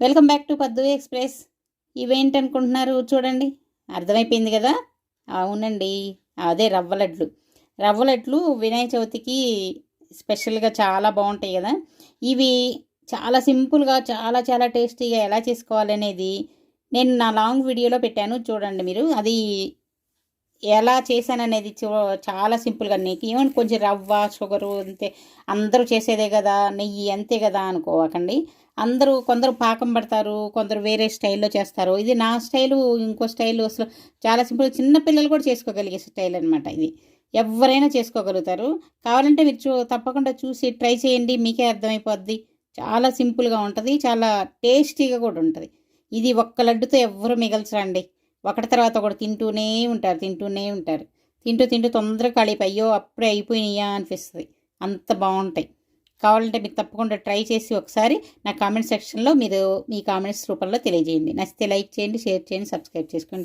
Welcome back to Paddu express. ఇవేంటి అనుకుంటున్నారు చూడండి. అర్థమైపోయింది కదా? అవునండి. అదే రవ్వ లడ్లు. రవ్వ లడ్లు వినాయక చవితికి స్పెషల్గా చాలా బాగుంటాయి కదా? ఇవి చాలా సింపుల్గా చాలా చాలా టేస్టీగా ఎలా చేసుకోవాలనేది నేను నా లాంగ్ వీడియోలో పెట్టాను చూడండి మీరు. అది ఎలా చేశాననేది చూ చాలా సింపుల్గా నీకు ఈవెన్ కొంచెం రవ్వ షుగరు అంతే అందరూ చేసేదే కదా నెయ్యి అంతే కదా అనుకోవకండి అందరూ కొందరు పాకం పడతారు కొందరు వేరే స్టైల్లో చేస్తారు. ఇది నా స్టైలు ఇంకో స్టైల్ అసలు చాలా సింపుల్. చిన్న పిల్లలు కూడా చేసుకోగలిగే స్టైల్ అనమాట ఇది. ఎవరైనా చేసుకోగలుగుతారు. కావాలంటే మీరు చూ తప్పకుండా చూసి ట్రై చేయండి మీకే అర్థమైపోద్ది. చాలా సింపుల్గా ఉంటుంది చాలా టేస్టీగా కూడా ఉంటుంది. ఇది ఒక్క లడ్డుతో ఎవ్వరూ మిగల్చరండి. ఒకటి తర్వాత ఒకటి తింటూనే ఉంటారు తింటూనే ఉంటారు. తింటూ తింటూ తొందరగా కలిపి అయ్యో అప్పుడే అయిపోయినాయా అనిపిస్తుంది. అంత బాగుంటాయి. కావాలంటే మీరు తప్పకుండా ట్రై చేసి ఒకసారి నా కామెంట్ సెక్షన్లో మీరు మీ కామెంట్స్ రూపంలో తెలియజేయండి. నచ్చితే లైక్ చేయండి షేర్ చేయండి సబ్స్క్రైబ్ చేసుకోండి.